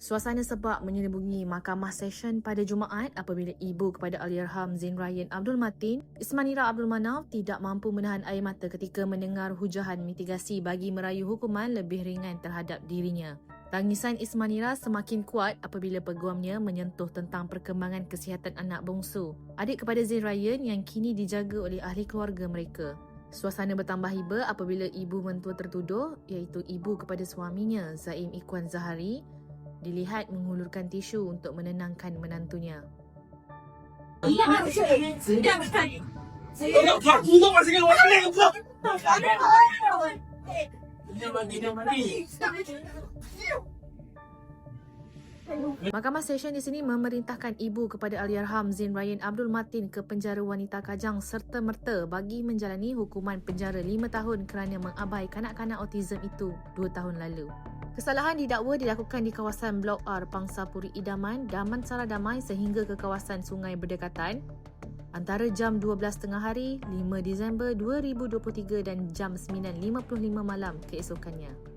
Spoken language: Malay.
Suasana sebab menyelubungi mahkamah session pada Jumaat apabila ibu kepada Allahyarham Zain Ryan Abdul Matin, Ismanira Abdul Manaf tidak mampu menahan air mata ketika mendengar hujahan mitigasi bagi merayu hukuman lebih ringan terhadap dirinya. Tangisan Ismanira semakin kuat apabila peguamnya menyentuh tentang perkembangan kesihatan anak bongsu, adik kepada Zain Ryan yang kini dijaga oleh ahli keluarga mereka. Suasana bertambah hiba apabila ibu mentua tertuduh iaitu ibu kepada suaminya Zaim Ikwan Zahari dilihat menghulurkan tisu untuk menenangkan menantunya. Ya, Mahkamah sesyen di sini memerintahkan ibu kepada Aliarham Zin Ryan Abdul Matin ke penjara wanita Kajang serta merta bagi menjalani hukuman penjara 5 tahun kerana mengabaikan kanak-kanak autism itu 2 tahun lalu. Kesalahan didakwa dilakukan di kawasan Blok R Pangsa Puri Idaman, Damansara Damai sehingga ke kawasan Sungai Berdekatan antara jam 12.30 hari 5 Disember 2023 dan jam 9.55 malam keesokannya.